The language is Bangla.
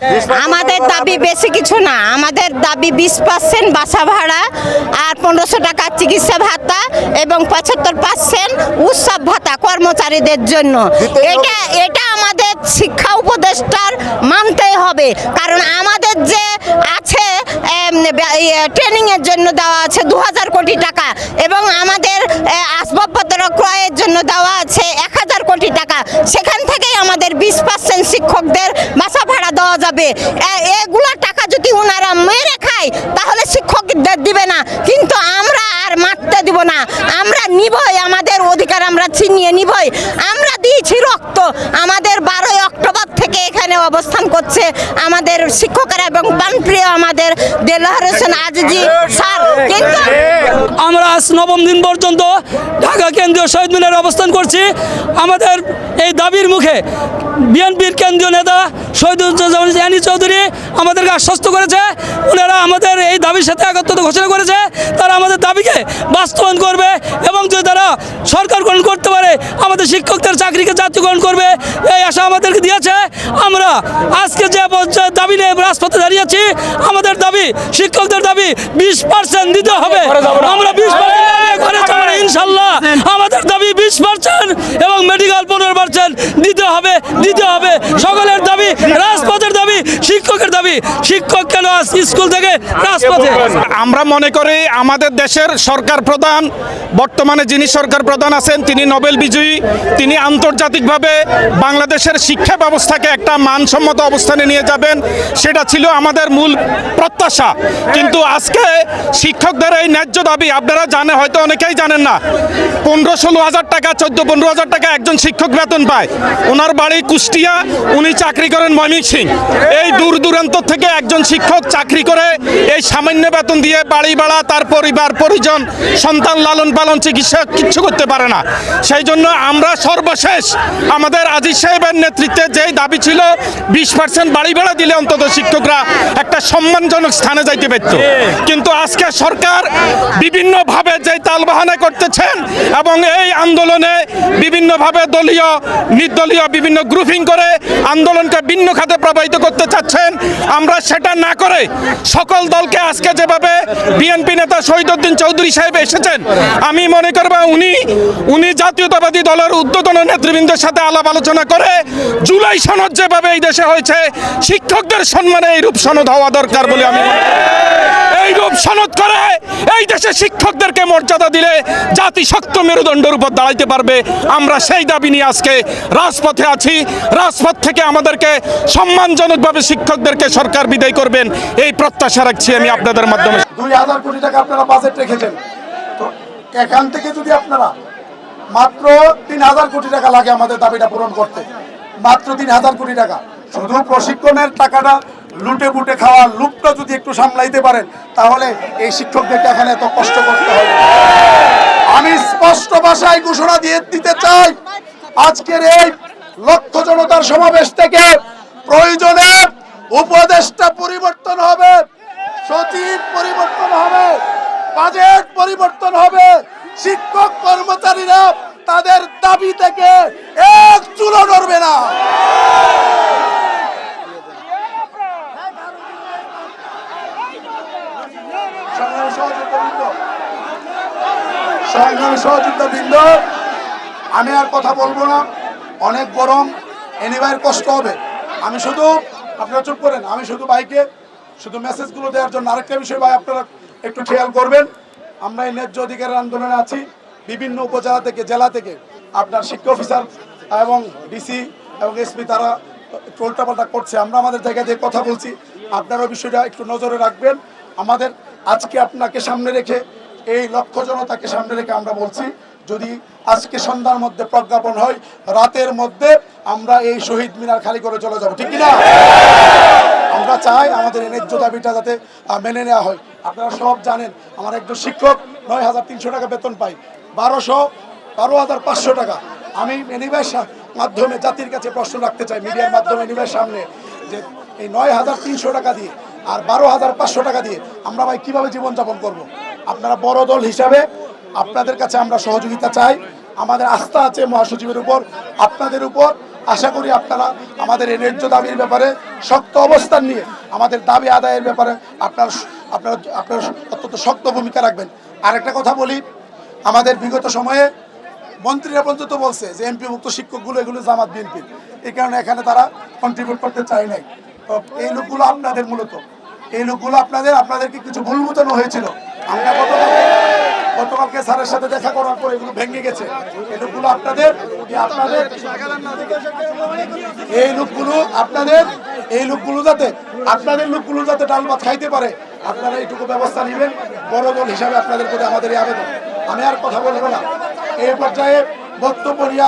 আমাদের দাবি বেশি কিছু না। আমাদের দাবি বিশ পার্সেন্ট বাসা ভাড়া আর পনেরোশো টাকার চিকিৎসা ভাতা এবং পঁচাত্তর পার্সেন্ট উৎসব ভাতা কর্মচারীদের জন্য। এটা এটা আমাদের শিক্ষা উপদেষ্টার মানতেই হবে। কারণ আমাদের যে আছে ট্রেনিংয়ের জন্য দেওয়া আছে দু হাজার কোটি টাকা এবং আমাদের আসবাবপত্র ক্রয়ের জন্য দেওয়া আছে এক হাজার কোটি টাকা। সেখান থেকেই আমাদের বিশ পার্সেন্ট শিক্ষকদের বাসা যাবে। এগুলা টাকা যদি ওনারা মেরে খায়, তাহলে শিক্ষকদের দিবে না। কিন্তু আমরা আর মারতে দিব না। আমরা নিবই আমাদের অধিকার আমরা ছিনিয়ে নিবই আমরা দিয়েছি রক্ত আমাদের বারোই অক্টোবর থেকে এখানে অবস্থান করছে আমাদের শিক্ষকেরা এবং প্রাণপ্রিয় আমাদের দেলোয়ার হোসেন আজিজি স্যার। কিন্তু আমরা আজ নবম দিন পর্যন্ত ঢাকা কেন্দ্রীয় শহীদ মিনারে অবস্থান করছি। আমাদের এই দাবির মুখে বিএনপির কেন্দ্রীয় নেতা শহীদুজ্জামান জানি চৌধুরী আমাদেরকে আশ্বস্ত করেছে। ওনারা আমাদের এই দাবির সাথে একত্রতা ঘোষণা করেছে। তারা আমাদের দাবিকে বাস্তবায়ন করবে এবং যে তারা সরকার করতে পারে আমাদের শিক্ষকদের চাকরিকে জাতীয়করণ করবে এই আশা আমাদেরকে দিয়েছে। আমরা আজকে যে দাবি নিয়ে রাজপথে দাঁড়িয়েছি আমাদের দাবি শিক্ষকদের দাবি বিশ পার্সেন্ট দিতে হবে। আমরা বিশ করে যাব ইনশাল্লাহ। আমাদের দাবি বিশ পার্সেন্ট এবং মেডিকেল পনেরো পার্সেন্ট দিতে হবে দিতে হবে। সকলের দাবি রাজপথের দাবি শিক্ষকের দাবি। শিক্ষক স্কুল থেকে রাজপথে আমরা মনে করি আমাদের দেশের সরকার প্রধান, বর্তমানে যিনি সরকার প্রধান আছেন, তিনি নোবেল বিজয়ী, তিনি আন্তর্জাতিকভাবে বাংলাদেশের শিক্ষা ব্যবস্থাকে একটা মানসম্মত অবস্থানে নিয়ে যাবেন, সেটা ছিল আমাদের মূল প্রত্যাশা। কিন্তু আজকে শিক্ষকদের এই ন্যায্য দাবি, আপনারা জানে, হয়তো অনেকেই জানেন না, পনেরো ষোলো হাজার টাকা, চোদ্দ পনেরো হাজার টাকা একজন শিক্ষক বেতন পায়। ওনার বাড়ি কুষ্টিয়া, উনি চাকরি করেন ময়মনসিং এই দূর দূরান্ত থেকে একজন শিক্ষক চাকরি করে, এই সামান্য বেতন দিয়ে বাড়ি ভাড়া, তার পরিবার, পরিজন, সন্তান লালন পালন, চিকিৎসা কিচ্ছু করতে পারে না। সেই জন্য আমরা সর্বশেষ আমাদের আজিজ সাহেবের নেতৃত্বে যেই দাবি ছিল, বিশ পার্সেন্ট বাড়ি ভাড়া দিলে অন্তত শিক্ষকরা একটা সম্মানজনক স্থানে যাইতে পারত। কিন্তু আজকে সরকার বিভিন্নভাবে যে তালবাহানা করতেছেন এবং এই আন্দোলনে বিভিন্নভাবে দলীয়, নির্দলীয় বিভিন্ন গ্রুপিং করে আন্দোলনকে ভিন্ন খাতে প্রবাহিত করতে চাচ্ছেন, আমরা সেটা না করে সকল দলকে আজকে যেভাবে বিএনপি নেতা শহীদুদ্দিন চৌধুরী সাহেব এসেছেন, আমি মনে করব উনি উনি জাতীয়তাবাদী দলের উদ্বোধন নেতৃবৃন্দের সাথে আলাপ আলোচনা করে জুলাই সনদ যেভাবে এই দেশে হয়েছে, শিক্ষকদের সম্মানে এই রূপ সনদ হওয়া দরকার বলে আমি মনে করি। সনদ করে। এই দেশে শিক্ষকদেরকে মর্যাদা দিলে জাতি শক্ত মেরুদণ্ডের উপর দাঁড়াইতে পারবে। আমরা সেই দাবি নিয়ে আজকে রাজপথে আছি। রাজপথ থেকে আমাদেরকে সম্মানজনকভাবে শিক্ষকদেরকে সরকার বিদায় করবেন। এই প্রত্যাশা রাখছি আমি আপনাদের মাধ্যমে। দুই হাজার কোটি টাকা আপনারা বাজেট রেখেছেন। তো এখান থেকে যদি আপনারা মাত্র তিন হাজার কোটি টাকা লাগে আমাদের দাবিটা পূরণ করতে। মাত্র তিন হাজার কোটি টাকা। শুধু প্রশিক্ষণের টাকাটা লুটে বুটে খাওয়া লুপটা যদি একটু সামলাইতে পারেন, তাহলে এই শিক্ষকদেরকে এখানে এত কষ্ট করতে হবে। আমি স্পষ্ট ভাষায় ঘোষণা দিয়ে দিতে চাই, আজকের এই লক্ষ জনতার সমাবেশ থেকে প্রয়োজনে উপদেশটা পরিবর্তন হবে, সচিব পরিবর্তন হবে, বাজেট পরিবর্তন হবে, শিক্ষক কর্মচারীরা তাদের দাবি থেকে এক চুলো নড়বে না। সংগ্রামী সহযোগিতাবৃন্দ, আমি আর কথা বলব না। অনেক গরম এনিভাইয়ের কষ্ট হবে। আমি শুধু আপনারা চুপ করেন আমি শুধু বাইকে শুধু মেসেজগুলো দেওয়ার জন্য আরেকটা বিষয় ভাই আপনারা একটু খেয়াল করবেন। আমরা এই ন্যায্য অধিকারের আন্দোলনে আছি। বিভিন্ন উপজেলা থেকে জেলা থেকে আপনার শিক্ষা অফিসার এবং ডিসি এবং এসপি তারা একটু উল্টাপাল্টা করছে। আমরা আমাদের জায়গা দিয়ে কথা বলছি আপনারা বিষয়টা একটু নজরে রাখবেন। আমাদের আজকে আপনাকে সামনে রেখে, এই লক্ষ্য জনতাকে সামনে রেখে আমরা বলছি, যদি আজকে সন্ধ্যার মধ্যে প্রজ্ঞাপন হয়, রাতের মধ্যে আমরা এই শহীদ মিনার খালি করে চলে যাব, ঠিক কিনা? আমরা চাই আমাদের ন্যায্য দাবিটা যাতে মেনে নেওয়া হয়। আপনারা সব জানেন, আমার একজন শিক্ষক নয় হাজার তিনশো টাকা বেতন পাই বারোশো, বারো হাজার পাঁচশো টাকা। আমি এনিভাইয়ের মাধ্যমে জাতির কাছে প্রশ্ন রাখতে চাই, মিডিয়ার মাধ্যমে এনিভাইয়ের সামনে, যে এই নয় হাজার তিনশো টাকা দিয়ে আর বারো হাজার পাঁচশো টাকা দিয়ে আমরা ভাই কীভাবে জীবনযাপন করব। আপনারা বড় দল হিসাবে আপনাদের কাছে আমরা সহযোগিতা চাই। আমাদের আস্থা আছে মহাসচিবের উপর, আপনাদের উপর। আশা করি আপনারা আমাদের এই ন্যায্য দাবির ব্যাপারে শক্ত অবস্থান নিয়ে আমাদের দাবি আদায়ের ব্যাপারে আপনার আপনার আপনার অত্যন্ত শক্ত ভূমিকা রাখবেন। আরেকটা কথা বলি, আমাদের বিগত সময়ে মন্ত্রীরা পর্যন্ত বলছে যে এমপি মুক্ত শিক্ষকগুলো এগুলো জামাত বিএনপি এই কারণে এখানে তারা কন্ট্রিবিউট করতে চায় নাই। এই লোকগুলো আপনাদের মূলত। এই লোকগুলো আপনাদের, আপনাদেরকে কিছু ভুল বোঝানো হয়েছিল। আমরা গতকালকে গতকালকে স্যারের সাথে দেখা করার পর এগুলো ভেঙে গেছে। এই লোকগুলো আপনাদের আপনাদের এই লোকগুলো আপনাদের এই লোকগুলো যাতে আপনাদের লোকগুলো যাতে ডাল ভাত খাইতে পারে, আপনারা এইটুকু ব্যবস্থা নেবেন। বড় দল হিসাবে আপনাদের প্রতি আমাদের এই আবেদন। আমি আর কথা বলব না। এই পর্যায়ে বক্তব্য নিয়ে